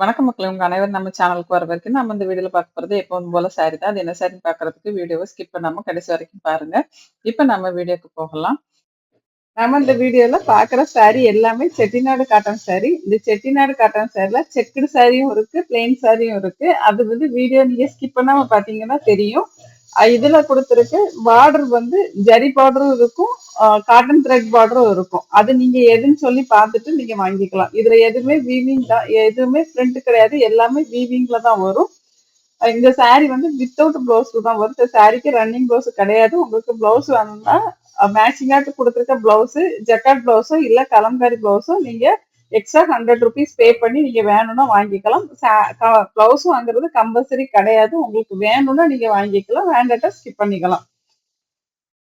வணக்கம் மக்களே. உங்க அனைவரும் நம்ம சேனலுக்கு வர வரைக்கும் நம்ம இந்த வீடியோல பார்க்க போறது எப்பவும் போல சாரி தான். அது என்ன சாரி பாக்குறதுக்கு வீடியோவை ஸ்கிப் பண்ணாம கடைசி வரைக்கும் பாருங்க. இப்ப நம்ம வீடியோக்கு போகலாம். நம்ம இந்த வீடியோல பாக்குற சாரி எல்லாமே செட்டிநாடு காட்டன் சாரி இந்த செட்டிநாடு காட்டன் சாரில செக்குடு சாரியும் இருக்கு பிளெயின் சாரியும் இருக்கு. அது வந்து வீடியோ நீங்க ஸ்கிப் பண்ணாம பாத்தீங்கன்னா தெரியும். இதுல கொடுத்துருக்கு பார்டர் வந்து ஜரி பார்டரும் இருக்கும் காட்டன் த்ரெட் பார்டரும் இருக்கும். அது நீங்க எதுன்னு சொல்லி பார்த்துட்டு நீங்க வாங்கிக்கலாம். இதுல எதுவுமே வீவிங் தான் எதுவுமே பிரிண்ட் கிடையாது. எல்லாமே வீவிங்ல தான் வரும். இந்த saree வந்து வித்தவுட் பிளவுஸ் தான் வரும். இந்த சாரிக்கு ரன்னிங் பிளவுஸ் கிடையாது. உங்களுக்கு பிளவுஸ் வேணும்னா மேட்சிங்காட்டு கொடுத்துருக்க பிளவுஸ் ஜக்காட் பிளவுஸோ இல்ல கலம்காரி பிளவுஸோ நீங்க எக்ஸ்ட்ரா ஹண்ட்ரட் ருபீஸ் பே பண்ணி நீங்க வேணும்னா வாங்கிக்கலாம். ப்ளவுஸ் வாங்குறது கம்பல்சரி கிடையாது. உங்களுக்கு வேணும்னா நீங்க வாங்கிக்கலாம். வேண்டாட்டா ஸ்கிப் பண்ணிக்கலாம்.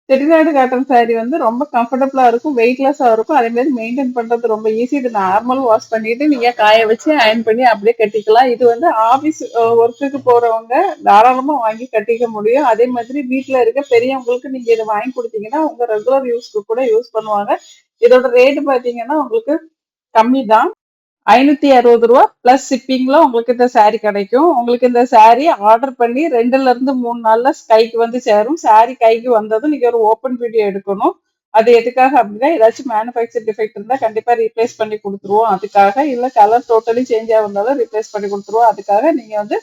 செட்டிநாடு காட்டன் saree வந்து ரொம்ப கம்ஃபர்டபுளா இருக்கும். வெயிட்லெஸ்ஸா இருக்கும். அதே மாதிரி மெயின்டைன் பண்றது ரொம்ப ஈஸி இது நார்மல் வாஷ் பண்ணிட்டு நீங்க காய வச்சு அயன் பண்ணி அப்படியே கட்டிக்கலாம். இது வந்து ஆபீஸ் ஒர்க்குக்கு போறவங்க தாராளமா வாங்கி கட்டிக்க முடியும். அதே மாதிரி வீட்ல இருக்க பெரியவங்களுக்கு நீங்க இதை வாங்கி கொடுத்தீங்கன்னா உங்க ரெகுலர் யூஸ்க்கு கூட யூஸ் பண்ணுவாங்க. இதோட ரேட்டு பாத்தீங்கன்னா உங்களுக்கு கம்மி தான் ஐநூத்தி அறுபது ரூபா பிளஸ் ஷிப்பிங்கில் உங்களுக்கு இந்த saree கிடைக்கும். உங்களுக்கு இந்த saree ஆர்டர் பண்ணி ரெண்டுல இருந்து மூணு நாள்ல கைக்கு வந்து சேரும். saree கைக்கு வந்ததும் நீங்க ஒரு ஓப்பன் வீடியோ எடுக்கணும். அது எதுக்காக அப்படின்னா ஏதாச்சும் மேனுஃபேக்சர் டிஃபெக்ட் இருந்தால் கண்டிப்பாக ரீப்ளேஸ் பண்ணி கொடுத்துருவோம். அதுக்காக இல்லை கலர் டோட்டலி சேஞ்ச் ஆகிருந்தாலும் ரீப்ளேஸ் பண்ணி கொடுத்துருவோம். அதுக்காக நீங்கள் வந்து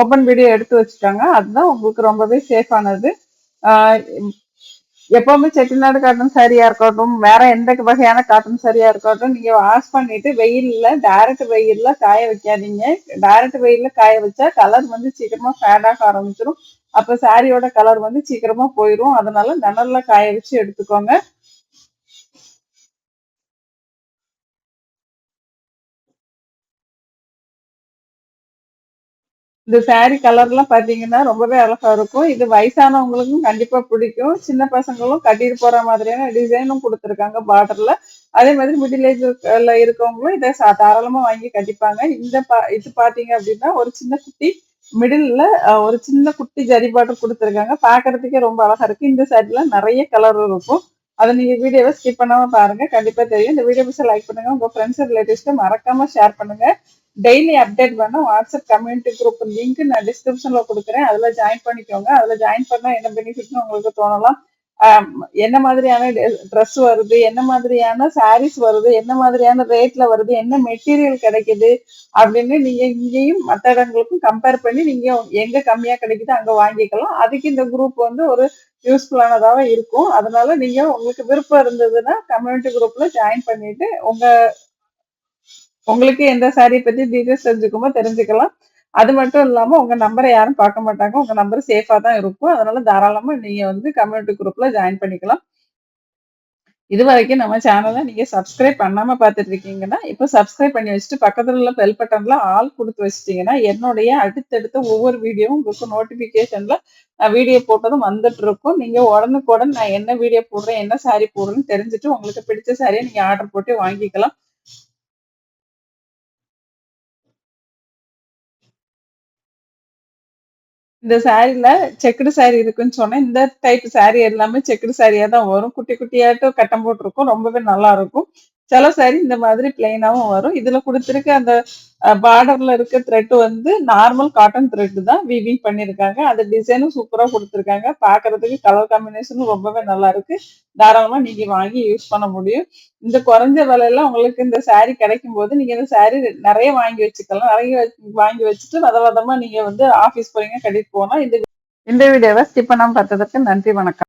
ஓப்பன் வீடியோ எடுத்து வச்சுட்டாங்க. அதுதான் உங்களுக்கு ரொம்பவே சேஃபானது எப்பவுமே செட்டிநாடு காட்டன் சாரியா இருக்கட்டும் வேற எந்த வகையான காட்டன் சாரியா இருக்கட்டும் நீங்க வாஷ் பண்ணிட்டு வெயில்ல டைரக்ட் வெயில்ல காய வைக்காதீங்க. டைரக்ட் வெயில்ல காய வச்சா கலர் வந்து சீக்கிரமா ஃபேட் ஆக ஆரம்பிச்சிடும் அப்ப சாரியோட கலர் வந்து சீக்கிரமா போயிடும் அதனால நிழல்ல காய வச்சு எடுத்துக்கோங்க. இந்த சாரி கலர்லாம் பாத்தீங்கன்னா ரொம்பவே அழகா இருக்கும். இது வயசானவங்களுக்கும் கண்டிப்பா பிடிக்கும். சின்ன பசங்களும் கட்டிட்டு போற மாதிரியான டிசைனும் கொடுத்துருக்காங்க பார்டர்ல அதே மாதிரி மிடில் ஏஜ்ல இருக்கவங்களும் இதை சா- தாராளமா வாங்கி கட்டிப்பாங்க. இந்த பா இது பாத்தீங்க அப்படின்னா ஒரு சின்ன குட்டி மிடில்ல ஒரு சின்ன குட்டி ஜரி பார்டர் கொடுத்துருக்காங்க. பாக்குறதுக்கே ரொம்ப அழகா இருக்கு. இந்த சாரில நிறைய கலர் இருக்கும். அதை நீங்க வீடியோவை ஸ்கிப் பண்ணாம பாருங்க. கண்டிப்பா தெரியும். இந்த வீடியோ பிடிச்ச லைக் பண்ணுங்க. உங்க ஃப்ரெண்ட்ஸ் ரிலேட்டிவ்ஸ்க்கு மறக்காம ஷேர் பண்ணுங்க. டெய்லி அப்டேட் பண்ண வாட்ஸ்அப் கம்யூனிட்டி குரூப் லிங்க் நான் டிஸ்கிரிப்ஷன்ல கொடுக்குறேன். அதுல ஜாயின் பண்ணிக்கோங்க. அதுல ஜாயின் பண்ணா என்ன பெனிஃபிட்னு உங்களுக்கு தோணலாம். என்ன மாதிரியான ட்ரெஸ் வருது என்ன மாதிரியான சாரீஸ் வருது என்ன மாதிரியான ரேட்ல வருது என்ன மெட்டீரியல் கிடைக்குது அப்படின்னு நீங்க இங்கேயும் மற்ற இடங்களுக்கும் கம்பேர் பண்ணி நீங்க எங்க கம்மியா கிடைக்குதோ அங்க வாங்கிக்கலாம். அதுக்கு இந்த குரூப் வந்து ஒரு யூஸ்ஃபுல்லானதாக இருக்கும். அதனால நீங்க உங்களுக்கு விருப்பம் இருந்ததுன்னா கம்யூனிட்டி குரூப்ல ஜாயின் பண்ணிட்டு உங்க உங்களுக்கு எந்த சாரியை பத்தி டீட்டெயில்ஸ் தெரிஞ்சுக்குமோ தெரிஞ்சுக்கலாம். அது மட்டும் இல்லாமல் உங்கள் நம்பரை யாரும் பார்க்க மாட்டாங்க. உங்கள் நம்பர் சேஃபாக தான் இருக்கும். அதனால தாராளமாக நீங்க வந்து கம்யூனிட்டி குரூப்பில் ஜாயின் பண்ணிக்கலாம். இது வரைக்கும் நம்ம சேனலை நீங்க சப்ஸ்கிரைப் பண்ணாம பார்த்துட்டு இருக்கீங்கன்னா இப்போ சப்ஸ்கிரைப் பண்ணி வச்சுட்டு பக்கத்தில் உள்ள பெல் பட்டனில் ஆல் கொடுத்து வச்சிட்டிங்கன்னா என்னுடைய அடுத்தடுத்த ஒவ்வொரு வீடியோவும் உங்களுக்கு நோட்டிஃபிகேஷனில் நான் வீடியோ போட்டதும் வந்துட்டு இருக்கும். நீங்கள் உடனுக்குடன் நான் என்ன வீடியோ போடுறேன் என்ன சாரி போடுறேன்னு தெரிஞ்சுட்டு உங்களுக்கு பிடிச்ச சாரியை நீங்கள் ஆர்டர் போட்டு வாங்கிக்கலாம். இந்த சாரில செக்குடு சாரி இருக்குன்னு சொன்னேன். இந்த டைப் சாரி எல்லாமே செக்குடு சாரியா தான் வரும். குட்டி குட்டியாட்டும் கட்டம் போட்டிருக்கும். ரொம்பவே நல்லா இருக்கும். சில சாரி இந்த மாதிரி பிளெயினாவும் வரும். இதுல கொடுத்திருக்க அந்த பார்டர்ல இருக்க த்ரெட் வந்து நார்மல் காட்டன் த்ரெட் தான் வீவிங் பண்ணிருக்காங்க அந்த டிசைனும் சூப்பரா கொடுத்துருக்காங்க. பாக்குறதுக்கு கலர் காம்பினேஷனும் ரொம்பவே நல்லா இருக்கு. தாராளமா நீங்க வாங்கி யூஸ் பண்ண முடியும். இந்த குறைஞ்ச விலையில உங்களுக்கு இந்த saree கிடைக்கும் போது நீங்க இந்த saree நிறைய வாங்கி வச்சுக்கலாம். நிறைய வாங்கி வச்சுட்டு வத வதமா நீங்க வந்து ஆபீஸ் போறீங்க கட்டிட்டு போனா இந்த இந்த வீடியோவை ஸ்கிப் பண்ணாம பார்த்ததுக்கு நன்றி வணக்கம்.